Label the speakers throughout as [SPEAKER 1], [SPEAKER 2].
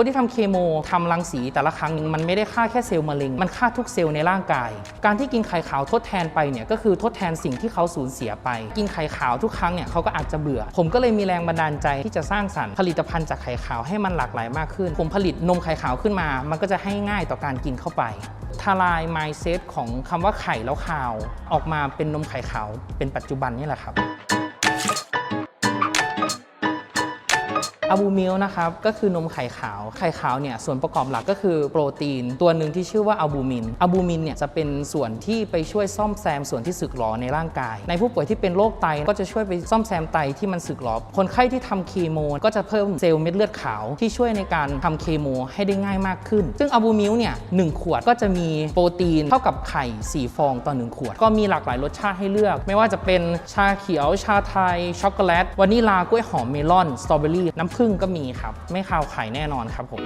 [SPEAKER 1] คนที่ทำเคมีทำรังสีแต่ละครั้งนึงมันไม่ได้ฆ่าแค่เซลล์มะเร็ง มันฆ่าทุกเซลล์ในร่างกาย การที่กินไข่ขาวทดแทนไปเนี่ยก็คือทดแทนสิ่งที่เขาสูญเสียไป กินไข่ขาวทุกครั้งเนี่ยเขาก็อาจจะเบื่อ ผมก็เลยมีแรงบันดาลใจที่จะสร้างสรรค์ผลิตภัณฑ์จากไข่ขาวให้มันหลากหลายมากขึ้น ผมผลิตนมไข่ขาวขึ้นมา มันก็จะให้ง่ายต่อการกินเข้าไปทลาย mindset ของคำว่าไข่แล้วขาว ออกมาเป็นนมไข่ขาวเป็นปัจจุบันนี่แหละครับ อะบูมิลนะครับก็คือนมไข่ขาว ไข่ขาวเนี่ยส่วนประกอบหลักก็คือโปรตีน ตัวหนึ่งที่ชื่อว่าอะบูมินอะบูมินเนี่ยจะเป็นส่วนที่ไปช่วยซ่อมแซมส่วนที่สึกหรอในร่างกาย ในผู้ป่วยที่เป็นโรคไตก็จะช่วยไปซ่อมแซมไตที่มันสึกหรอคนไข้ที่ทำเคมีก็จะเพิ่มเซลล์เม็ดเลือดขาวที่ช่วยในการทำเคมีให้ได้ง่ายมากขึ้น ซึ่งอะบูมิลเนี่ยหนึ่งขวดก็จะมีโปรตีนเท่ากับไข่4ฟองต่อ1ขวด ก็มีหลากหลายรสชาติให้เลือก ไม่ว่าจะเป็นชาเขียวชาไทยช็อกโกแลตวานิลากล้วยหอมเมลอนสตรอเบอรี่น้ำครึ่งก็มีครับ ไม่คาวไข่แน่นอนครับผม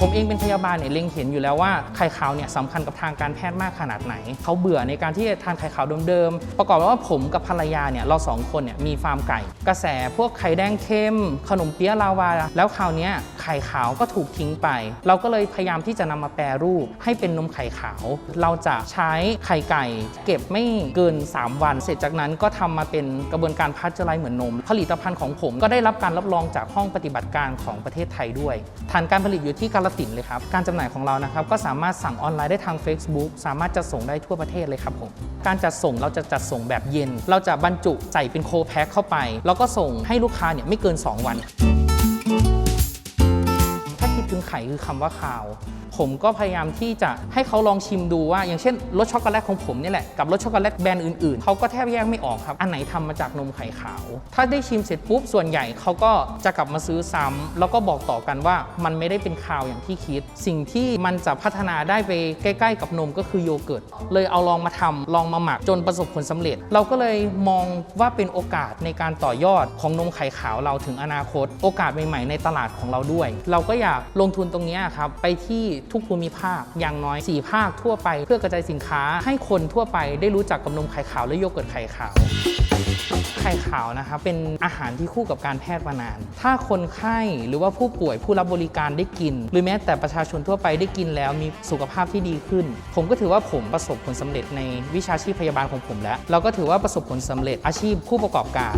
[SPEAKER 1] ผมเองเป็นพยาบาลเนี่ยเล็งเห็นอยู่แล้วว่าไข่ขาวเนี่ยสำคัญกับทางการแพทย์มากขนาดไหน เขาเบื่อในการที่จะทานไข่ขาวเดิมๆ ประกอบกับว่าผมกับภรรยาเนี่ยเราสองคนเนี่ยมีฟาร์มไก่ กระแสพวกไข่แดงเค็มขนมเปี๊ยะลาวา แล้วคราวนี้ไข่ขาวก็ถูกทิ้งไป เราก็เลยพยายามที่จะนำมาแปรรูปให้เป็นนมไข่ขาว เราจะใช้ไข่ไก่ เก็บไม่เกิน 3 วัน เสร็จจากนั้นก็ทำมาเป็นกระบวนการพัชเจอร์ไลซ์เหมือนนม ผลิตภัณฑ์ของผมก็ได้รับการรับรองจากห้องปฏิบัติการของประเทศไทยด้วยฐานการผลิตอยู่ที่กาลสินเลยครับ การจำหน่ายของเรานะครับก็สามารถสั่งออนไลน์ได้ทาง Facebook สามารถจะส่งได้ทั่วประเทศเลยครับผม การจัดส่งเราจะจัดส่งแบบเย็น เราจะบรรจุใส่เป็นโคแพ็คเข้าไป แล้วก็ส่งให้ลูกค้าเนี่ยไม่เกิน 2 วัน ถ้าคิดถึงไข่คือคำว่าข่าว ผมก็พยายามที่จะให้เขาลองชิมดูว่า อย่างเช่นรสช็อกโกแลตของผมนี่แหละกับรสช็อกโกแลตแบรนด์อื่นๆเขาก็แทบแยกไม่ออกครับ อันไหนทำมาจากนมไข่ขาว ถ้าได้ชิมเสร็จปุ๊บส่วนใหญ่เขาก็จะกลับมาซื้อซ้ำแล้วก็บอกต่อกันว่ามันไม่ได้เป็นคาวอย่างที่คิด สิ่งที่มันจะพัฒนาได้ไปใกล้ ๆ กับนมก็คือโยเกิร์ตเลยเอาลองมาทำลองมาหมักจนประสบผลสำเร็จ เราก็เลยมองว่าเป็นโอกาสในการต่อยอดของนมไข่ขาวเราถึงอนาคต โอกาสใหม่ๆในตลาดของเราด้วย เราก็อยากลงทุนตรงนี้ครับไปที่ทุกภูมิภาคอย่างน้อย 4 ภาคทั่วไป เพื่อกระจายสินค้าให้คนทั่วไปได้รู้จักกับนมไข่ขาวและโยเกิร์ตไข่ขาวไข่ขาวนะครับเป็นอาหารที่คู่กับการแพทย์มานาน ถ้าคนไข้หรือว่าผู้ป่วยผู้รับบริการได้กิน หรือแม้แต่ประชาชนทั่วไปได้กินแล้วมีสุขภาพที่ดีขึ้น ผมก็ถือว่าผมประสบผลสำเร็จในวิชาชีพพยาบาลของผมแล้ว เราก็ถือว่าประสบผลสำเร็จอาชีพผู้ประกอบการ